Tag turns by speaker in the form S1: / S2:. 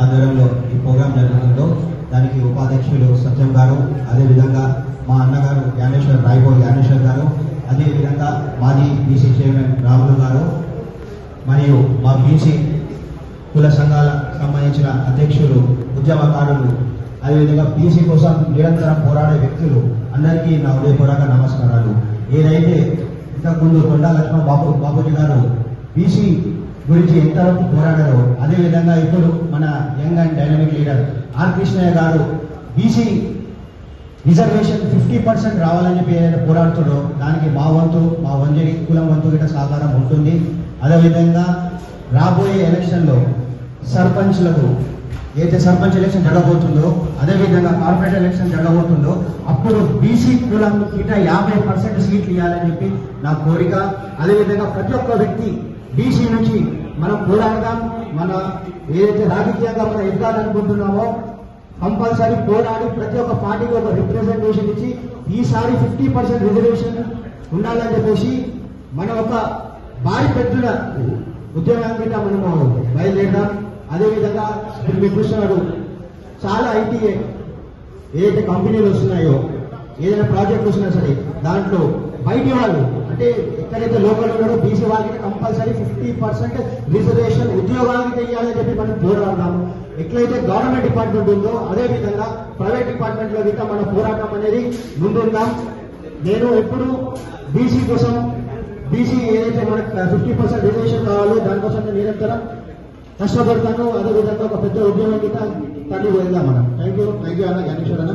S1: ఆధ్వర్యంలో ఈ ప్రోగ్రాం జరగడంతో దానికి ఉపాధ్యక్షులు సత్యం గారు అదేవిధంగా మా అన్నగారు జ్ఞానేశ్వర్ రాయపూర్ జ్ఞానేశ్వర్ గారు అదేవిధంగా మాజీ బీసీ చైర్మన్ రాములు గారు మరియు మా బీసీ కుల సంఘాలకు సంబంధించిన అధ్యక్షులు ఉద్యమకారులు అదేవిధంగా బీసీ కోసం నిరంతరం పోరాడే వ్యక్తులు అందరికీ నా హృదయపూర్వక నమస్కారాలు. ఏదైతే ఇంతకుముందు కొండా లక్ష్మణ్ బాబు బాబుజీ గారు బీసీ గురించి ఎంతవరకు పోరాడారో. అదేవిధంగా ఇప్పుడు మన young and dynamic leader R Krishnaiah గారు బీసీ రిజర్వేషన్ ఫిఫ్టీ పర్సెంట్ రావాలని చెప్పి ఏదైతే పోరాడుతాడో దానికి మా వంతు మా వంజరి కులం వంతు గిట్ట సహకారం ఉంటుంది. అదేవిధంగా రాబోయే ఎలక్షన్లో సర్పంచ్లకు ఏదైతే సర్పంచ్ ఎలక్షన్ జరగబోతుందో అదేవిధంగా కార్పొరేట్ ఎలక్షన్ జరగబోతుందో అప్పుడు బీసీ కులం గిట్ట యాభై పర్సెంట్ సీట్లు ఇవ్వాలని చెప్పి నా కోరిక. అదేవిధంగా ప్రతి ఒక్క వ్యక్తి బీసీ నుంచి మనం పోరాడదాం మన ఏదైతే రాజకీయంగా మనం ఎదగాలనుకుంటున్నామో కంపల్సరీ పోరాడి ప్రతి ఒక్క పార్టీకి ఒక రిప్రజెంటేషన్ ఇచ్చి ఈసారి ఫిఫ్టీ పర్సెంట్ రిజర్వేషన్ ఉండాలని చెప్పేసి మన ఒక భారీ పెద్దల ఉద్యోగం కింద మనము బయలుదేరదాం. అదేవిధంగా ఇప్పుడు మీకు చూస్తున్నాడు చాలా ఐటీ ఏదైతే కంపెనీలు వస్తున్నాయో ఏదైనా ప్రాజెక్ట్ వస్తున్నా సరే దాంట్లో బయటి వాళ్ళు అంటే ఎక్కడైతే లోకల్ కూడా బీసీ వాళ్ళకి కంపల్సరీ ఫిఫ్టీ పర్సెంట్ రిజర్వేషన్ ఉద్యోగానికి ఇవ్వాలని చెప్పి మనం పోరాడదాము ఎట్లయితే గవర్నమెంట్ డిపార్ట్మెంట్ ఉందో అదే విధంగా ప్రైవేట్ డిపార్ట్మెంట్లో గిట్ట మన పోరాటం అనేది ముందుందాం నేను ఎప్పుడు బీసీ కోసం బీసీ ఏదైతే మనకు ఫిఫ్టీ పర్సెంట్ రిజర్వేషన్ కావాలో దానికోసం నేను నిరంతరం కష్టపడతాను. అదేవిధంగా ఒక పెద్ద ఉద్యోగం గిట్ట తల్లి వెళ్దాం మనం థ్యాంక్ యూ థ్యాంక్ యూ అన్న. జ్ఞానేశ్వర్ అన్న